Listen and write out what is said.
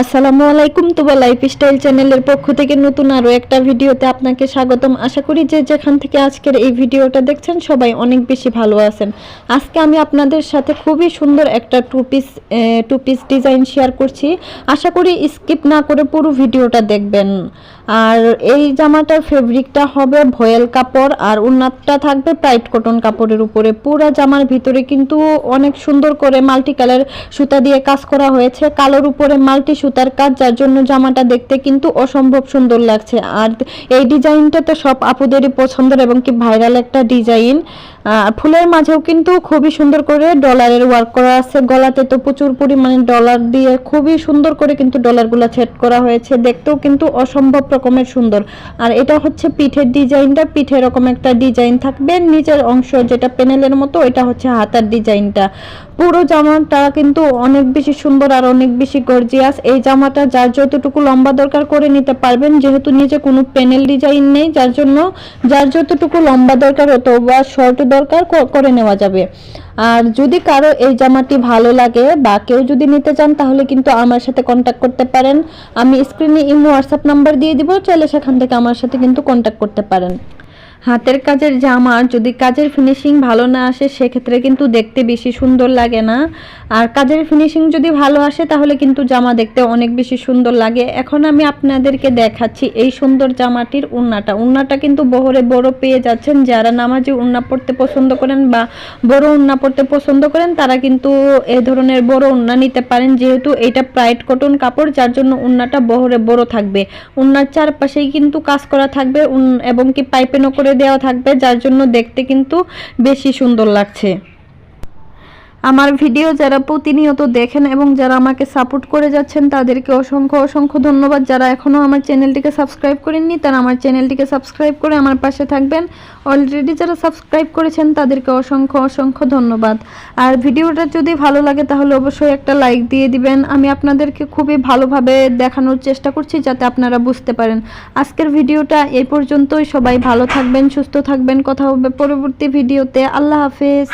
আসসালামু আলাইকুম তোবা লাইফস্টাইল চ্যানেলের পক্ষ থেকে নতুন আরও একটা ভিডিওতে আপনাকে স্বাগতম। আশা করি যে যেখান থেকে আজকের এই ভিডিওটা দেখছেন সবাই অনেক বেশি ভালো আছেন। আজকে আমি আপনাদের সাথে খুবই সুন্দর একটা two piece two piece design share করছি। আশা করি স্কিপ না করে পুরো ভিডিওটা দেখবেন। আর এই জামাটার ফেব্রিকটা হবে ভয়েল কাপড়, আর উন্নাতটা থাকবে প্রাইট কটন কাপড়ের উপরে। পুরো জামার ভিতরে কিন্তু অনেক সুন্দর করে মাল্টি কালার সুতা দিয়ে কাজ করা হয়েছে। কালোর উপরে মাল্টি সুতার কাজ, যার জন্য জামাটা দেখতে কিন্তু অসম্ভব সুন্দর লাগছে। আর এই ডিজাইনটা তো সব আপুদেরই পছন্দের এবং কি ভাইরাল একটা ডিজাইন। ফুলের মাঝেও কিন্তু খুবই সুন্দর করে ডলারের ওয়ার্ক করা আছে। গলাতে তো প্রচুর পরিমাণে ডলার দিয়ে খুবই সুন্দর করে কিন্তু ডলারগুলো সেট করা হয়েছে। দেখতেও কিন্তু অসম্ভব রকমের সুন্দর। আর এটা হচ্ছে পিঠের ডিজাইনটা পিঠে এরকম একটা ডিজাইন থাকবে। নিচের অংশ যেটা প্যানেলের মতো এটা হচ্ছে হাতার ডিজাইনটা পুরো জামাটা কিন্তু অনেক বেশি সুন্দর আর অনেক বেশি গর্জিয়াস এই জামাটা যার যতটুকু লম্বা দরকার করে নিতে পারবেন, যেহেতু নিচে কোনো প্যানেল ডিজাইন নেই, যার জন্য যার যতটুকু লম্বা দরকার হতো বা শর্ট দরকার করে নেওয়া যাবে। আর যদি কারও এই জামাটি ভালো লাগে বা কেউ যদি নিতে চান, তাহলে কিন্তু আমার সাথে কন্ট্যাক্ট করতে পারেন। আমি স্ক্রিনে ইমো হোয়াটসঅ্যাপ নাম্বার দিয়ে দিব, চাইলে সেখান থেকে আমার সাথে কিন্তু কন্ট্যাক্ট করতে পারেন। হাতের কাজের জামা, যদি কাজের ফিনিশিং ভালো না আসে, সেক্ষেত্রে কিন্তু দেখতে বেশি সুন্দর লাগে না। আর কাজের ফিনিশিং যদি ভালো আসে, তাহলে কিন্তু জামা দেখতে অনেক বেশি সুন্দর লাগে। এখন আমি আপনাদেরকে দেখাচ্ছি এই সুন্দর জামাটির উন্নাটা। উন্নাটা কিন্তু বহরে বড় পেয়ে যাচ্ছেন। যারা নামাজি উন্না পড়তে পছন্দ করেন বা বড় উন্না পড়তে পছন্দ করেন, তারা কিন্তু এ ধরনের বড় উন্না নিতে পারেন। যেহেতু এটা প্রাইট কটন কাপড়, যার জন্য উন্নাটা বহরে বড় থাকবে। উন্নার চারপাশেই কিন্তু কাজ করা থাকবে। এবং কি পাইপেনও করে দেওয়া থাকবে যার জন্য দেখতে কিন্তু বেশি সুন্দর লাগছে। আমার ভিডিও যারা প্রতিনিয়ত দেখেন এবং যারা আমাকে সাপোর্ট করে যাচ্ছেন, তাদেরকে অসংখ্য অসংখ্য ধন্যবাদ। যারা এখনও আমার চ্যানেলটিকে সাবস্ক্রাইব করেননি, তারা আমার চ্যানেলটিকে সাবস্ক্রাইব করে আমার পাশে থাকবেন। অলরেডি যারা সাবস্ক্রাইব করেছেন, তাদেরকে অসংখ্য অসংখ্য ধন্যবাদ। আর ভিডিওটা যদি ভালো লাগে, তাহলে অবশ্যই একটা লাইক দিয়ে দিবেন। আমি আপনাদেরকে খুবই ভালোভাবে দেখানোর চেষ্টা করছি, যাতে আপনারা বুঝতে পারেন। আজকের ভিডিওটা এই পর্যন্তই। সবাই ভালো থাকবেন, সুস্থ থাকবেন। কথা হবে পরবর্তী ভিডিওতে। আল্লাহ হাফেজ।